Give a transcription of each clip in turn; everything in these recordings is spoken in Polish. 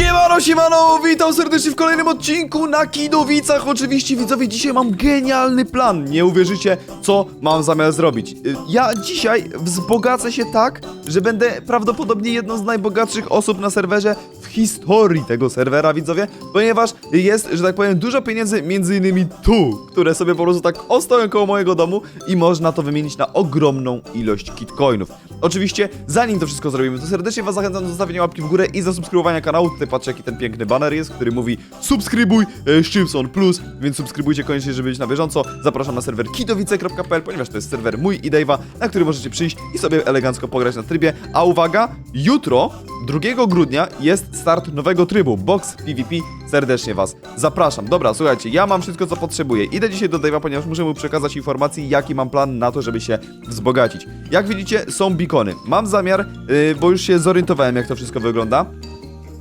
Siemano, siemano, witam serdecznie w kolejnym odcinku na Kidowicach. Oczywiście widzowie, dzisiaj mam genialny plan. Nie uwierzycie, co mam zamiar zrobić. Y, Ja dzisiaj wzbogacę się tak, że będę prawdopodobnie jedną z najbogatszych osób na serwerze historii tego serwera, widzowie, ponieważ jest, że tak powiem, dużo pieniędzy, między innymi tu, które sobie po prostu tak ostoją koło mojego domu i można to wymienić na ogromną ilość kitcoinów. Oczywiście, zanim to wszystko zrobimy, to serdecznie Was zachęcam do zostawienia łapki w górę i zasubskrybowania kanału. Tutaj patrzcie, jaki ten piękny banner jest, który mówi subskrybuj e, Szybson Plus, więc subskrybujcie koniecznie, żeby być na bieżąco. Zapraszam na serwer kidowice.pl, ponieważ to jest serwer mój i Dave'a, na który możecie przyjść i sobie elegancko pograć na trybie. A uwaga, jutro, 2 grudnia, jest start nowego trybu, Box PvP. Serdecznie Was zapraszam. Dobra, słuchajcie, ja mam wszystko, co potrzebuję. Idę dzisiaj do Dave'a, ponieważ muszę mu przekazać informacji, jaki mam plan na to, żeby się wzbogacić. Jak widzicie, są bikony. Mam zamiar, yy, bo już się zorientowałem, jak to wszystko wygląda.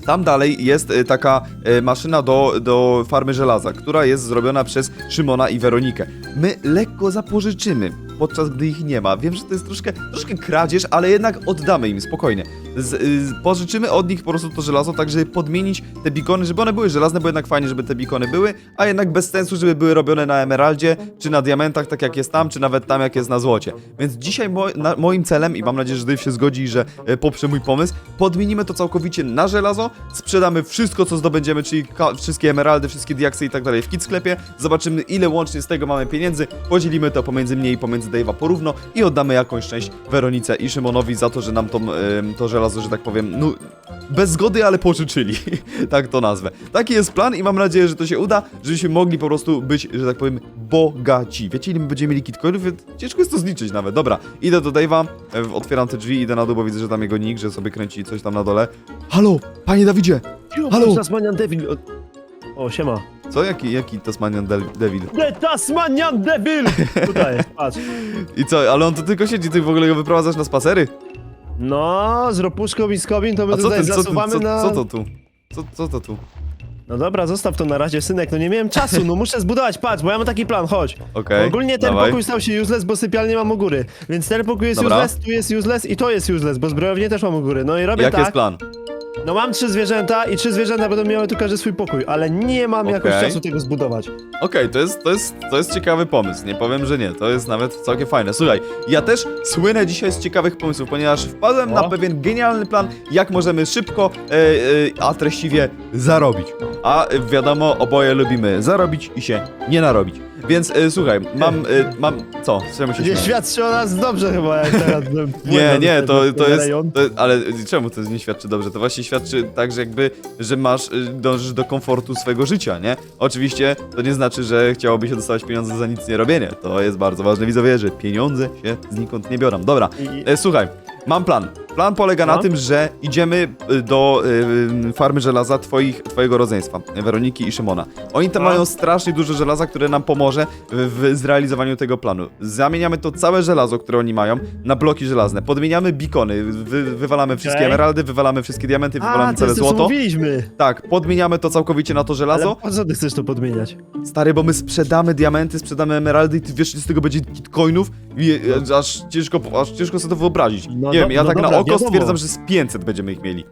Tam dalej jest y, taka y, maszyna do, do farmy żelaza, która jest zrobiona przez Szymona i Weronikę. My lekko zapożyczymy, podczas gdy ich nie ma. Wiem, że to jest troszkę, troszkę kradzież, ale jednak oddamy im spokojnie. Z, y, pożyczymy od nich po prostu to żelazo, tak żeby podmienić te bikony, żeby one były żelazne, bo jednak fajnie, żeby te bikony były, a jednak bez sensu, żeby były robione na emeraldzie, czy na diamentach, tak jak jest tam, czy nawet tam, jak jest na złocie. Więc dzisiaj mo na, moim celem, i mam nadzieję, że Dave się zgodzi i że e, poprze mój pomysł, podmienimy to całkowicie na żelazo, sprzedamy wszystko, co zdobędziemy, czyli wszystkie emeraldy, wszystkie diaksy i tak dalej w kit sklepie, zobaczymy ile łącznie z tego mamy pieniędzy, podzielimy to pomiędzy mnie i pomiędzy Dave'a porówno i oddamy jakąś część Weronice i Szymonowi za to, że nam to, em, to żelazo, że tak powiem, no bez zgody, ale pożyczyli, tak to nazwę. Taki jest plan i mam nadzieję, że to się uda, żebyśmy mogli po prostu być, że tak powiem, bogaci. Wiecie, ile my będziemy mieli kitcoinów? Więc Ciężko jest to zliczyć nawet. Dobra, idę do Dave'a, e, otwieram te drzwi, idę na dół, bo widzę, że tam jego nick, że sobie kręci coś tam na dole. Halo, panie Dawidzie! Halo! Devil. O, siema. Co? Jaki, jaki Tasmanian Del- Devil? The Tasmanian Devil! Tutaj jest, patrz. I co, ale on tu tylko siedzi, ty w ogóle go wyprowadzasz na spacery? No, z ropuszką i z kobin to my A co, tutaj ten, co, zasuwamy co, na... co to tu? Co, co to tu? No dobra, zostaw to na razie, synek, no nie miałem czasu, no muszę zbudować, patrz, bo ja mam taki plan, chodź. Okej, Ogólnie ten dawaj. pokój stał się useless, bo sypialnię mam u góry. Więc ten pokój jest Dobra. useless, tu jest useless i to jest useless, bo zbrojownię też mam u góry. No i robię Jaki tak, jest plan? No mam trzy zwierzęta i trzy zwierzęta będą miały tu każdy swój pokój, ale nie mam jakoś Okej. czasu tego zbudować. Okej, to, jest, to, jest, to jest ciekawy pomysł, nie powiem, że nie, to jest nawet całkiem fajne. Słuchaj, ja też słynę dzisiaj z ciekawych pomysłów, ponieważ wpadłem na O. pewien genialny plan, jak możemy szybko, e, e, a treściwie zarobić. A e, wiadomo, oboje lubimy zarobić i się nie narobić. Więc e, słuchaj, mam, e, mam, co, czemu się Nie śmiejesz? świadczy o nas dobrze chyba, jak teraz... Nie, nie, to, to jest. rejon. To, ale czemu to nie świadczy dobrze? To właśnie świadczy tak, że jakby, że masz, y, dążysz do komfortu swojego życia, nie? Oczywiście to nie znaczy, że chciałoby się dostawać pieniądze za nic nie robienie. To jest bardzo ważne, widzowie, że pieniądze się znikąd nie biorą. Dobra, I- e, słuchaj, mam plan. Plan polega na No. tym, że idziemy y, do y, farmy żelaza twoich, twojego rodzeństwa, Weroniki i Szymona. Oni tam No. mają strasznie dużo żelaza, które nam pomoże w, w zrealizowaniu tego planu. Zamieniamy to całe żelazo, które oni mają, na bloki żelazne. Podmieniamy bikony, wy, wywalamy wszystkie Okej. emeraldy, wywalamy wszystkie diamenty, wywalamy A, to całe jest to, co złoto. mówiliśmy. Tak, podmieniamy to całkowicie na to Ale żelazo. po co ty chcesz to podmieniać? Stary, bo my sprzedamy diamenty, sprzedamy emeraldy i ty wiesz, z tego będzie kitcoinów? I, e, aż, ciężko, aż ciężko sobie to wyobrazić. No nie do- wiem, ja no tak na dobra, oko wiadomo. stwierdzam, że z 500 będziemy ich mieli.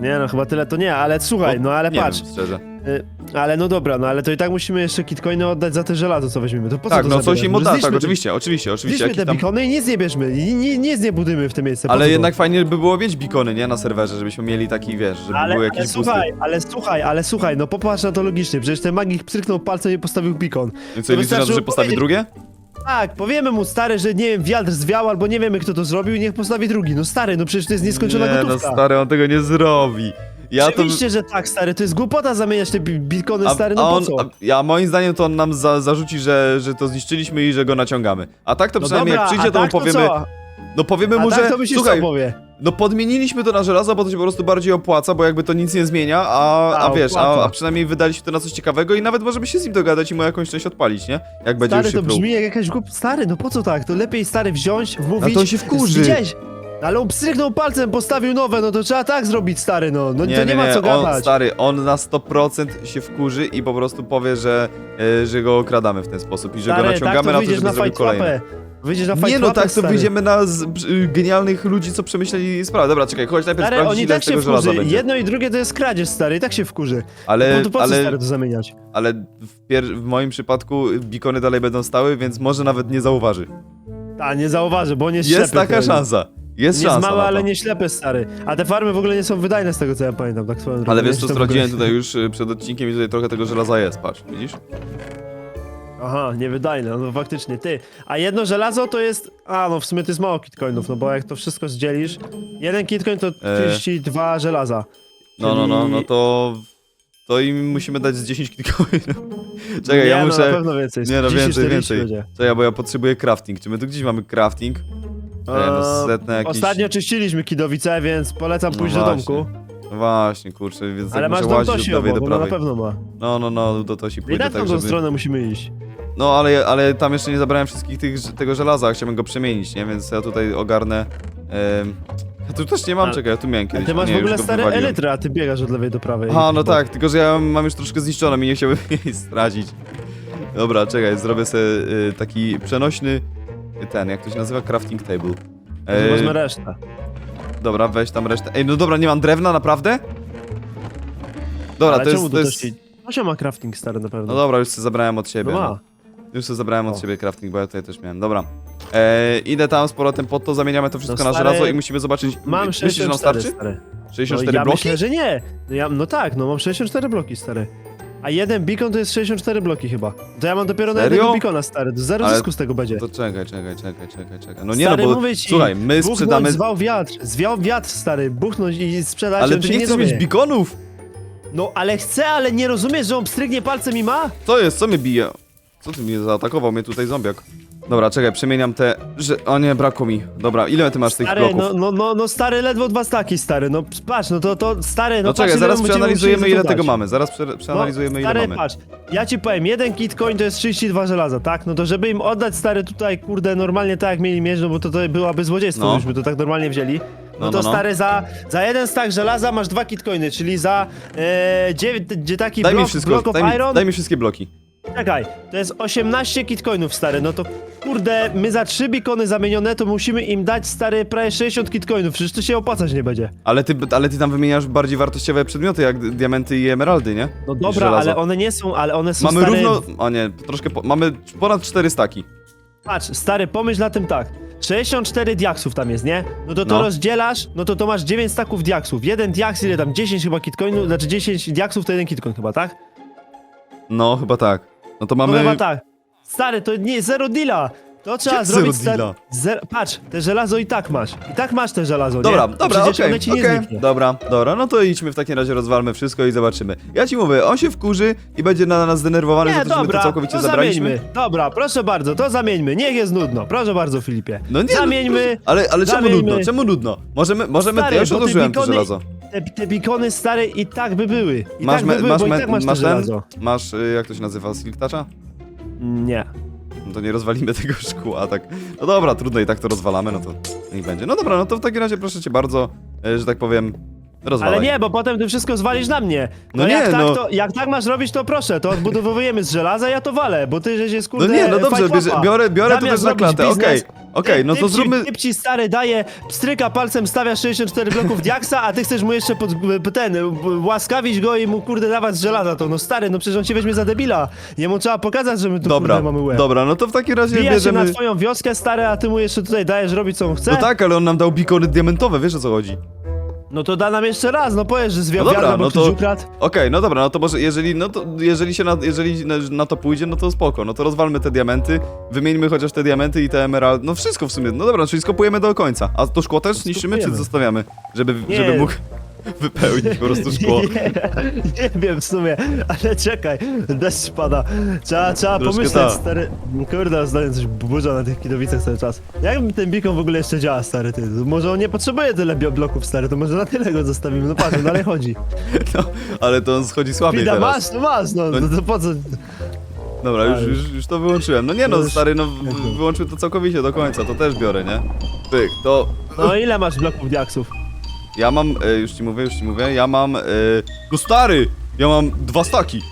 Nie no, chyba tyle to nie, ale słuchaj, no ale nie patrz. Wiem, szczerze. Y, ale no dobra, no ale to i tak musimy jeszcze kitcoiny oddać za te żelazo, co weźmiemy. To po co Tak, to no coś zabierać? im No odda, tak, zniszczmy- oczywiście, oczywiście, oczywiście. Zniszczmy te tam... bikony i nic nie bierzmy, i ni- nic nie budujmy w tym miejscu. po co Ale to? jednak fajnie by było mieć bikony, nie? Na serwerze, żebyśmy mieli taki, wiesz, żeby Ale, były ale jakieś boosty. słuchaj, ale słuchaj, ale słuchaj, no popatrz na to logicznie, przecież ten magik pstryknął palcem i postawił bikon. I co, liczysz na to, że postawi powiedzieć- drugie? Tak, powiemy mu stary, że nie wiem, wiatr zwiał albo nie wiemy kto to zrobił i niech postawi drugi. No stary, no przecież to jest nieskończona nie, no gotówka. stary, on tego nie zrobi. Ja to... Oczywiście, że tak, stary, to jest głupota zamieniać te bi- bikony, stary, no a po on, co? a, ja moim zdaniem to on nam za, zarzuci, że, że to zniszczyliśmy i że go naciągamy. A tak to No przynajmniej dobra, jak przyjdzie, a to mu tak powiemy. co? No powiemy A mu, tak że. to myślisz, Słuchaj, co powie? No podmieniliśmy to na żelazo, bo to się po prostu bardziej opłaca, bo jakby to nic nie zmienia, a, a A, wiesz, a, a przynajmniej wydaliśmy to na coś ciekawego i nawet możemy się z nim dogadać i mu jakąś część odpalić, nie? Jak będzie Stary, już się to pruł. brzmi jak jakaś głup... Stary, no po co tak? To lepiej, stary, wziąć, wmówić... No to on się wkurzy. Widziałeś? Ale on pstryknął palcem, postawił nowe, no to trzeba tak zrobić, stary, no. No to nie, ma co on, gadać. stary, on na 100% się wkurzy i po prostu powie, że, e, że go okradamy w ten sposób i że Stary, go naciągamy tak to na to, żeby na zrobił fight kolejne. łapę. Wyjdziesz na fight Nie no, Club, tak to stary. wyjdziemy na z, y, genialnych ludzi, co przemyśleli sprawę. Dobra, czekaj, chodź najpierw Stary, sprawdzić, oni ile tak z się tego żelaza wkurzy. będzie. Jedno i drugie to jest kradzież, stary, i tak się wkurzy. Ale, Po, to po co, ale, stary, to zamieniać? ale w, pier... w moim przypadku bikony dalej będą stały, więc może nawet nie zauważy. A, nie zauważy, bo on jest, Jest ślepy. taka ten. szansa. Jest Nie jest szansa na to. ale nie ślepy, stary. A te farmy w ogóle nie są wydajne z tego, co ja pamiętam, tak swoją drogą. Ale Nie wiesz co, jestem w ogóle- sprawdziłem tutaj już y, przed odcinkiem i tutaj trochę tego żelaza jest, patrz, widzisz? Aha, niewydajne, no, no faktycznie, ty. A jedno żelazo to jest... A, no w sumie to jest mało kitcoinów, no bo jak to wszystko zdzielisz... Jeden kitcoin to 32 żelaza. No, no, no, Czyli- no to... To im musimy dać z 10 kilkoinów. Czekaj, nie, ja no, muszę... na pewno więcej. Nie no, 30, więcej, 40 więcej. będzie. Czekaj, bo ja potrzebuję crafting. Czy my tu gdzieś mamy crafting? Nie, no, Eee, setne jakieś... Ostatnio czyściliśmy kidowice, więc polecam No pójść do właśnie. domku. No właśnie, kurczę, więc Ale tak masz muszę dom łazić od Tosi lewej obok, do bo na prawej. pewno ma. No, no, no, do Tosi I pójdę tak tak, tą żeby... stronę musimy iść. No, ale, ale tam jeszcze nie zabrałem wszystkich tych, tego żelaza, chciałem go przemienić, nie? Więc ja tutaj ogarnę... Em... Ja tu też nie mam, Ale- czekaj, ja tu miałem A kiedyś. ty masz nie, w już ogóle go stare wywaliłem. elitry, a ty biegasz od lewej do prawej. Aha, no tak, tylko że ja mam już troszkę zniszczone i nie chciałbym jej stracić. Dobra, czekaj, zrobię sobie y, taki przenośny... Ten, jak to się nazywa? Crafting table. Wezmę resztę. Dobra, weź tam resztę. Ej, no dobra, nie mam drewna, naprawdę? Dobra, Ale to czemu jest... To jest... też... Osiem ma crafting stary na pewno. No dobra, już sobie zabrałem od No siebie. ma. Już sobie zabrałem od O. siebie crafting, bo ja tutaj też miałem. Dobra. E, idę tam z powrotem pod to, zamieniamy to wszystko No na stary, żelazo i musimy zobaczyć. Mam Myślisz, że nam 64 starczy? stary. 64 no, ja bloki? myślę, że nie. No, ja, no tak, no mam 64 bloki stary. A jeden beacon to jest 64 bloki chyba. To ja mam dopiero na Serio? jednego beacona stary. Zero Ale zysku z tego będzie. To czekaj, czekaj, czekaj, czekaj, czekaj. No nie stary, no, bo mówię ci, słuchaj, my buchnąć, sprzedamy... zwał wiatr, zwiał wiatr stary, buchnąć i sprzedać, Ale ty się nie nie chcesz mieć dowie. bikonów! No ale chcę, ale nie rozumiesz, że on pstrygnie palcem i ma? Co jest? Co mnie bije? Co ty mnie zaatakował? Mnie tutaj zombiak. Dobra, czekaj, przemieniam te... Że... O nie, brakło mi. Dobra, ile ty masz tych Stary, bloków? no, no, no, no stary, ledwo dwa staki stary, no patrz, no to, to stary, no, No patrz, czekaj, ile zaraz przeanalizujemy ile tego mamy. Zaraz prze... przeanalizujemy no, ile stary, mamy. patrz, ja ci powiem, jeden kitcoin to jest 32 żelaza, tak? No to żeby im oddać stary tutaj, kurde, normalnie tak jak mieli mieć, no bo to, to byłaby złodziejstwo, No. no. by to tak normalnie wzięli. No, No, to no, no. stary, za, za jeden stak żelaza masz dwa kitcoiny, czyli za e, dziewię- gdzie taki Daj mi blok, wszystko, block of daj mi, iron, daj mi wszystkie bloki. Czekaj, to jest 18 kitcoinów, stary, no to kurde, my za trzy bikony zamienione, to musimy im dać, stary, prawie 60 kitcoinów, przecież to się opłacać nie będzie. Ale ty, ale ty tam wymieniasz bardziej wartościowe przedmioty, jak diamenty i emeraldy, nie? No dobra, żelazo. ale one nie są, ale one są Mamy stare... równo... O nie, troszkę... Po... Mamy ponad 4 staki. Patrz, stary, pomyśl na tym tak. 64 diaksów tam jest, nie? No to to No. rozdzielasz, no to to masz 9 staków diaksów. Jeden diaks, ile tam? 10 chyba kitcoinów, znaczy 10 diaksów to jeden kitcoin chyba, tak? No, chyba tak. No to No mamy... chyba tak. Stary, to nie, zero deala. To trzeba Jak zrobić... zero deala? Zer, patrz, te żelazo i tak masz. I tak masz te żelazo, Dobra, nie? Dobra, przecież okej, one ci nie okej, zniknie. dobra, dobra, no to idźmy w takim razie, rozwalmy wszystko i zobaczymy. Ja ci mówię, on się wkurzy i będzie na nas zdenerwowany Nie, za to, że my dobra, to całkowicie to zabraliśmy. zamieńmy. Dobra, proszę bardzo, to zamieńmy. Niech jest nudno. Proszę bardzo, Filipie. No nie, Zamieńmy. No, ale, ale czemu zamieńmy. nudno, czemu nudno? Możemy, możemy, Stary, ja już bo te odłożyłem to bikony- żelazo. Te, te bikony stare i tak by były. I Masz, tak me, by były, masz, bo i me, tak masz, masz te ten, żelazo. masz, y, jak to się nazywa, silk toucha? Nie. No to nie rozwalimy tego szkła, tak. No dobra, trudno i tak to rozwalamy, no to niech będzie. No dobra, no to w takim razie proszę cię bardzo, e, że tak powiem, rozwalaj. Ale nie, bo potem ty wszystko zwalisz na mnie. No, No nie, jak, tak, no. to, jak tak masz robić, to proszę, to odbudowujemy z żelaza, ja to walę, bo ty żeś jest No kurde nie, no dobrze, bierze, biorę, biorę to Zamiast też na klatę, okej, biznes, okej, no to zróbmy... Typ ci stary daje, pstryka palcem, stawia 64 bloków diaksa, a ty chcesz mu jeszcze pod, ten, łaskawić go i mu kurde dawać z żelaza to. No stary, no przecież on cię weźmie za debila. Jemu trzeba pokazać, że my tu Dobra, kurde mamy łeb. dobra, no to w takim razie Bija się bierzemy... na twoją wioskę, stary, a ty mu jeszcze tutaj dajesz robić co on chce? No tak, ale on nam dał bikony diamentowe, wiesz o co chodzi? No to da nam jeszcze raz, no powiesz, że zwiał No dobra, no to- ukradł. Okej, no dobra, no to może jeżeli, no to jeżeli się na, jeżeli na, na to pójdzie, no to spoko, no to rozwalmy te diamenty, wymieńmy chociaż te diamenty i te emeraldy, no wszystko w sumie, no dobra, czyli skopujemy do końca, a to szkło też niszczymy, czy Skopujemy. zostawiamy, żeby, żeby mógł wypełnić po prostu szkło. Nie, wiem w sumie, ale czekaj, deszcz pada. Trzeba, trzeba Troszkę pomyśleć, tak. stary. Kurde, zdaję coś burza na tych kidowicach cały czas. Jak ten beacon w ogóle jeszcze działa, stary, ty? Może on nie potrzebuje tyle bio- bloków, stary, to może na tyle go zostawimy. No patrz, on dalej chodzi. No, ale to on schodzi słabiej Pida, teraz. masz, no masz, no, no to po co? Dobra, już, już, już to wyłączyłem. No nie no, stary, no w- wyłączył to całkowicie do końca, to też biorę, nie? Pyk, to... No ile masz bloków diaksów? Ja mam, e, już ci mówię, już ci mówię, ja mam... E, no stary! Ja mam dwa staki!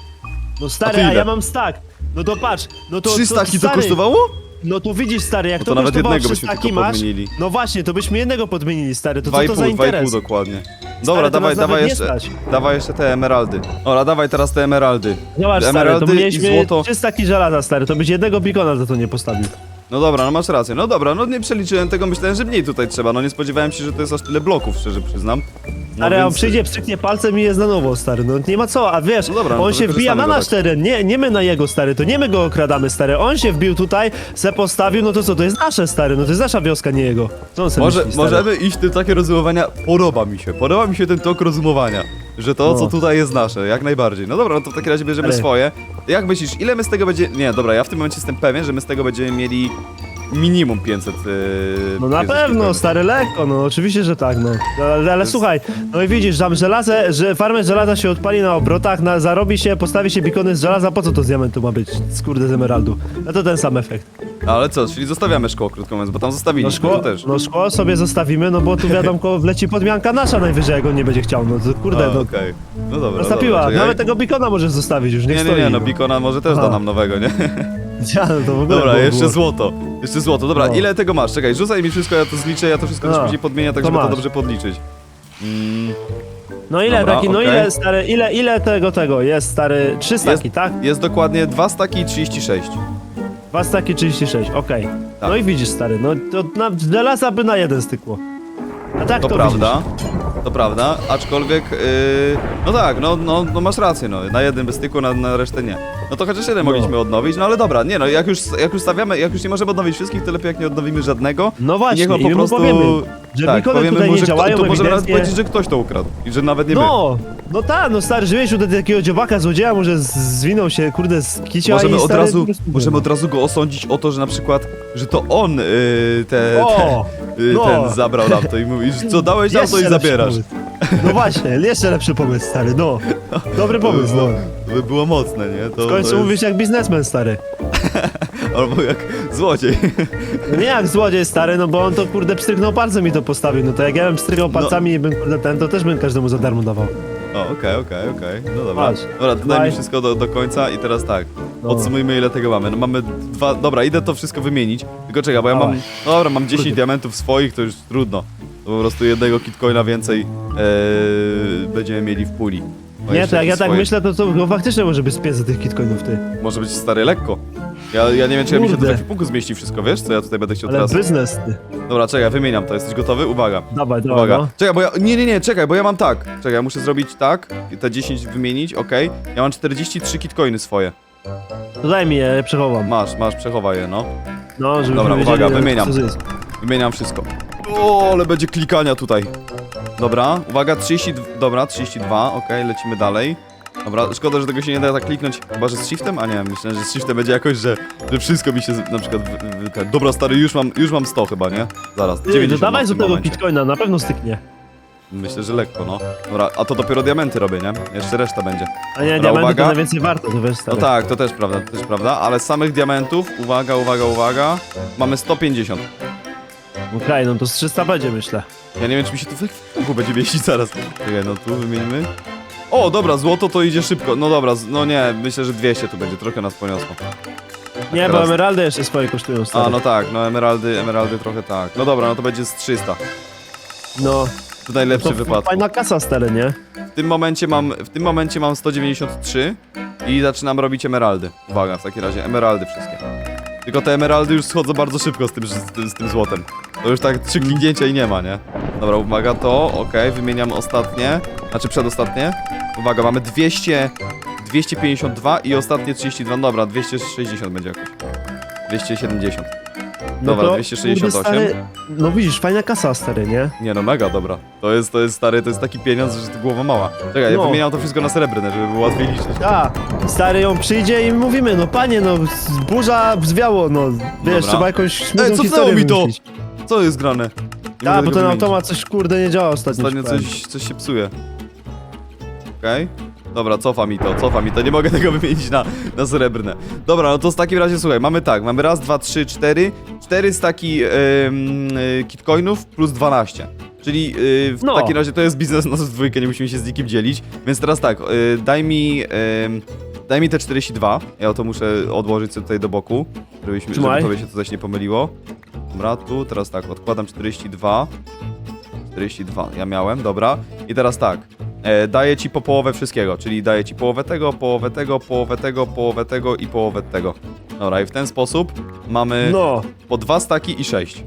No A stary, ty a, ile? ja mam stack. No to patrz, no to... Trzy to, staki to stary, kosztowało? No to widzisz, stary, jak No to, to nawet kosztowało jednego 300 byśmy taki tylko masz, podmienili. no właśnie, to byśmy jednego podmienili, stary, to co to za 2,5, 2,5 interes? dokładnie. Dobra, to dawaj, nas nawet dawaj nie jeszcze, stać. dawaj jeszcze te emeraldy. Dobra, dawaj teraz te emeraldy. Zobacz, stary, to emeraldy i mieliśmy złoto. 300 taki żelaza, stary, to byś jednego bikona za to nie postawił. No dobra, no masz rację. No dobra, no nie przeliczyłem tego, myślałem, że mniej tutaj trzeba. No nie spodziewałem się, że to jest aż tyle bloków, szczerze przyznam. No Ale on więc- przyjdzie, pstryknie palcem i jest na nowo, stary, no nie ma co, a wiesz, No dobra, no on to się wbija na go nasz tak. teren, nie, nie my na jego, stary, to nie my go okradamy, stary, on się wbił tutaj, se postawił, no to co, to jest nasze, stary, no to jest nasza wioska, nie jego. Co on sobie Może, myśli, stary? możemy iść w tym takie rozumowania. Podoba mi się. Podoba mi się ten tok rozumowania. Że to, No. co tutaj jest nasze, jak najbardziej. No dobra, no to w takim razie bierzemy Ale- swoje. Jak myślisz, ile my z tego będzie. Nie, dobra, ja w tym momencie jestem pewien, że my z tego będziemy mieli minimum 500. Yy, No na 500 pewno, stary, lekko, no oczywiście, że tak, no. Ale, ale słuchaj, no i widzisz, tam żelazę, że farmę żelaza się odpali na obrotach, na, zarobi się, postawi się bikony z żelaza, po co to z diamentu ma być, z kurde z emeraldu? No to ten sam efekt. Ale co, czyli zostawiamy szkoło, krótko mówiąc, bo tam No zostawiliśmy szkło, też. no szkło sobie zostawimy, no bo tu wiadomo, wleci podmianka nasza najwyżej, jak on nie będzie chciał, no to kurde, A, no. okej. No dobra. Dobra, czekaj. nawet tego bikona możesz zostawić już, niech Nie, nie, stoi. nie, no Bikona może też da Aha. nam nowego, nie? Ja, no to w ogóle Dobra, było- jeszcze było. złoto. Jeszcze złoto. Dobra, No. ile tego masz? Czekaj, rzucaj mi wszystko, ja to zliczę, ja to wszystko też No. później podmienię, tak To żeby to masz. dobrze podliczyć. Mm, No ile Dobra, taki, no okej. ile stary, ile, ile tego, tego, jest stary, trzy staki, tak? jest dokładnie 2 staki i 36. Dwa staki 36, okej. Tak. No i widzisz, stary, no to na żelaza by na jeden stykło. A tak To, to, prawda. To prawda, aczkolwiek, yy, no tak, no, no, no masz rację, no, na jednym by stykło, na, na resztę nie. No to chociaż jeden No. mogliśmy odnowić, no ale dobra, nie no, jak już, jak już stawiamy, jak już nie możemy odnowić wszystkich, to lepiej jak nie odnowimy żadnego. No właśnie, niech on i po my mu prostu... powiemy, że tak, powiemy tutaj mu, nie że działają kto, to możemy nawet ewidentnie. powiedzieć, że ktoś to ukradł i że nawet nie my. No, no tak, no stary, żyjesz tutaj takiego dziobaka, złodzieja, może z- zwinął się, kurde, z kicia Możemy i od stary, razu, możemy od razu go osądzić o to, że na przykład, że to on yy, te, O, te, yy, no. ten zabrał nam to i mówisz, co dałeś nam to i Jeszcze lepszy zabierasz. pomysł. No właśnie, jeszcze lepszy pomysł, stary, no. Dobry pomysł, no. to by było mocne, nie? To, W końcu jest, mówisz jak biznesmen, stary. Albo jak złodziej. No nie jak złodziej, stary, no bo on to, kurde, pstryknął palcem i to postawił, no to jak ja bym pstrykał palcami i bym, kurde, ten, to też bym każdemu za darmo dawał. O, okej, okej, okej. No dobra. Patrz. Dobra, to daj Daj. mi wszystko do, do końca i teraz tak. Podsumujmy ile tego mamy. No mamy dwa. Dobra, idę to wszystko wymienić. Tylko czekaj, bo ja mam. Dawaj. No dobra, mam 10 Kurde. diamentów swoich, to już trudno. To po prostu jednego kitcoina więcej e, będziemy mieli w puli. Bo Nie, jeszcze to jak te ja tak swoje- myślę, to, to no, faktycznie może być z 500 tych kitcoinów, ty. Może być stary lekko. Ja, ja nie wiem, czy ja mi się do Kurde. punktów zmieści wszystko, wiesz? Co ja tutaj będę chciał Ale teraz. biznes, ty. Dobra, czekaj, wymieniam to. Jesteś gotowy? Uwaga. Dawaj, dawaj, Uwaga. no. Czekaj, bo ja. Nie, nie, nie, czekaj, bo ja mam tak. Czekaj, ja muszę zrobić tak. i Te 10 wymienić, okej. Ja mam 43 kitcoiny swoje. To daj mi je, ja je przechowam. Masz, masz, przechowaj je, no. No, żeby Dobra, wiedzieli, uwaga, wymieniam. to jest. Wymieniam wszystko. O, ale będzie klikania tutaj. Dobra, uwaga, 30, dobra, 32, okej, lecimy dalej. Dobra, szkoda, że tego się nie da tak kliknąć, chyba, że z shiftem? A nie, myślę, że z shiftem będzie jakoś, że, że wszystko mi się z- na przykład, w- w- ten, dobra stary, już mam, już mam 100 chyba, nie? Zaraz, Ty, 90 to dawaj mam w z tym tego momencie. kitcoina, na pewno styknie. Myślę, że lekko, no. Dobra, a to dopiero diamenty robię, nie? Jeszcze reszta będzie. A nie, diamenty uwaga. to najwięcej warto, to wiesz, No stary. tak, to też prawda, to też prawda, ale z samych diamentów, uwaga, uwaga, uwaga, mamy 150. Okej, no to z 300 będzie, myślę. Ja nie wiem, czy mi się tu w kuku będzie mieścić zaraz. Czekaj, no tu wymieńmy. O, dobra, złoto to idzie szybko. No dobra, z- no nie, myślę, że 200 tu będzie, trochę nas poniosło. Nie, bo teraz- emeraldy jeszcze swoje kosztują, stary. A, no tak, no emeraldy, emeraldy trochę tak. No dobra, no to będzie z 300. no. Tu najlepszy To wypadek. fajna kasa, stary, nie? W tym momencie mam, w tym momencie mam 193 i zaczynam robić emeraldy. Uwaga, w takim razie, emeraldy wszystkie. Tylko te emeraldy już schodzą bardzo szybko z tym, z tym, z tym złotem. To już tak trzy kliknięcia i nie ma, nie? Dobra, uwaga, to, okej, wymieniam ostatnie, znaczy przedostatnie. Uwaga, mamy 200, 252 i ostatnie 32, no dobra, 260 będzie jakoś. 270. No Dobra, to, 268. Kurde, stary, no widzisz, fajna kasa, stary, nie? Nie no, mega dobra. To jest, to jest stary, to jest taki pieniądz, że głowa mała. Czekaj, ja No. wymieniam to wszystko na srebrne, żeby było łatwiej liczyć. A, stary ją przyjdzie i mówimy, no panie, no z- burza zwiało, no wiesz, Dobra. trzeba jakąś smutną Ej, cofnęło historię mi to! wymyślić. Co jest grane? Nie mogę bo tego ten wymienić. automat coś kurde nie działa ostatnio. Ostatnio ci powiem. coś, coś się psuje. Okej. Dobra, cofa mi to, cofa mi to, nie mogę tego wymienić na, na srebrne. Dobra, no to w takim razie słuchaj, mamy tak, mamy raz, dwa, trzy, cztery, cztery staki ym, y, kitcoinów plus 12. Czyli y, w No. takim razie to jest biznes nas w dwójkę, nie musimy się z nikim dzielić. Więc teraz tak, y, daj mi ym, daj mi te 42. Ja to muszę odłożyć sobie tutaj do boku, żebyśmy, żeby tobie się to coś nie pomyliło. Dobra, tu, teraz tak, odkładam 42. 42, ja miałem, dobra. I teraz tak, e, daję ci po połowę wszystkiego, czyli daję ci połowę tego, połowę tego, połowę tego, połowę tego i połowę tego. Dobra, i w ten sposób mamy No, po dwa staki i sześć.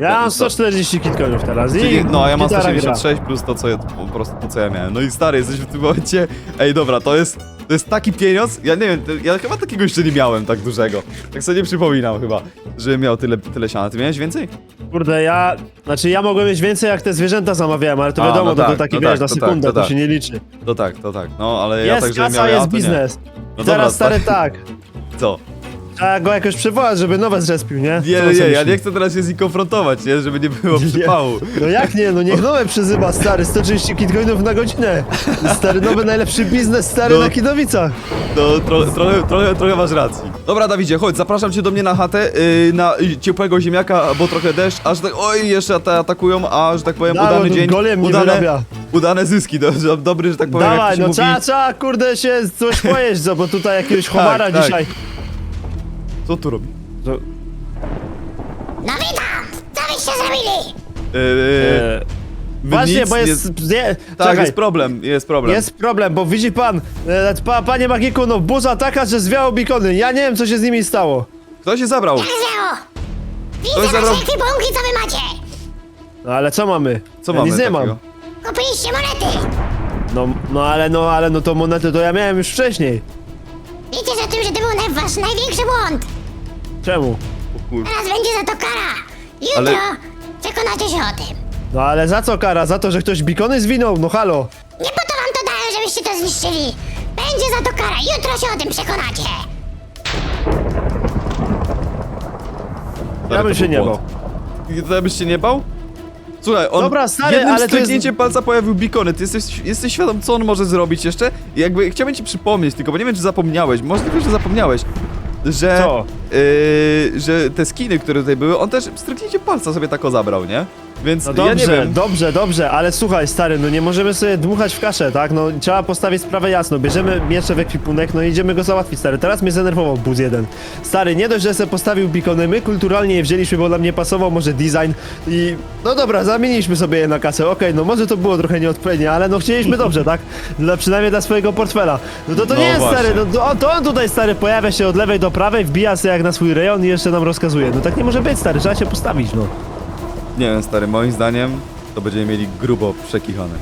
ja mam Co? 140 kitcoinów teraz i Czyli, no, a ja mam gitara 186 plus to, co ja, po prostu to, co ja miałem. No i stary, jesteś w tym momencie... Ej, dobra, to jest, to jest taki pieniądz, ja nie wiem, to- ja chyba takiego jeszcze nie miałem tak dużego. Tak sobie nie przypominam chyba, że miał tyle, tyle siana. Ty miałeś więcej? Kurde, ja... Znaczy ja mogłem mieć więcej jak te zwierzęta zamawiałem, ale to A, wiadomo, no to, to tak, taki, no wiesz, tak, na to tak, sekundę, to to, tak. się nie liczy. To tak, to tak, no, ale ja Jest tak, że kasa, jest to nie. biznes. No dobra, teraz stary. tak, Co? Trzeba go jakoś przywołać, żeby nowe zrespił, nie? Nie, Co nie, ja nie chcę teraz się z nim konfrontować, nie, żeby nie było Nie. przypału. No jak nie, no niech nowe przyzywa, stary, 130 kitcoinów na godzinę. Stary, nowy najlepszy biznes, stary, No. na Kidowicach. No, tro, trochę, trochę, trochę masz racji. Dobra, Dawidzie, chodź, zapraszam cię do mnie na chatę, yy, na y, ciepłego ziemniaka, bo trochę deszcz, aż tak, oj, jeszcze te atakują, a, że tak powiem, Dawaj, udany no, dzień, golem nie udane, wyrabia. udane zyski, do, do, dobry, że tak powiem, jak to Dawaj, się no mówi. trzeba, trzeba, kurde, się coś pojeść, bo tutaj jakiegoś homara tak. dzisiaj. Co tu robi? To, No witam! Co wyście zrobili? Yy, e, właśnie, nic bo nie- jest... Nie, tak, czekaj, jest problem, jest problem. Jest problem, bo widzi pan, e, pa, panie Magiku, no burza taka, że zwiało bikony. Ja nie wiem, co się z nimi stało. Kto się zabrał? Jak zwiało? To jest Widzę za wasze ekwipunki, co wy macie! No ale co mamy? Co ja mamy Nic nie takiego? mam. Kupiliście monety! No, no ale no, ale no to monety to ja miałem już wcześniej. Wiecie o tym, że to był naj- wasz największy błąd! Czemu? O kur... Teraz będzie za to kara! Jutro Ale- przekonacie się o tym! No ale za co kara? Za to, że ktoś bikony zwinął? No halo. Nie po to wam to daję, żebyście to zniszczyli! Będzie za to kara! Jutro się o tym przekonacie! Ja bym się nie bał. To byś się nie bał? Słuchaj, on Dobra, stary, jednym ale to jest- palca pojawił bikony. Ty jesteś, jesteś świadom, co on może zrobić jeszcze? I Jakby chciałbym ci przypomnieć, tylko bo nie wiem, czy zapomniałeś. Możliwe, że zapomniałeś. Że, Co? Yy, że te skiny, które tutaj były, on też stryknięciem palca sobie tako zabrał, nie? Więc No ja dobrze, wiem. dobrze, dobrze, ale słuchaj stary, no nie możemy sobie dmuchać w kaszę, tak? No trzeba postawić sprawę jasno, bierzemy miecze w ekwipunek, no i idziemy go załatwić, stary. Teraz mnie zdenerwował buz jeden. Stary, nie dość, że se postawił bikony, my kulturalnie je wzięliśmy, bo nam nie pasował może design i... No dobra, zamieniliśmy sobie je na kasę, okej, no może to było trochę nieodpowiednie, ale no chcieliśmy dobrze, tak? Dla, przynajmniej dla swojego portfela. No to to No nie jest stary, no to on, to on tutaj stary pojawia się od lewej do prawej, wbija się jak na swój rejon i jeszcze nam rozkazuje. No tak nie może być, stary, trzeba się postawić, no. Nie wiem, stary, moim zdaniem to będziemy mieli grubo przekichane.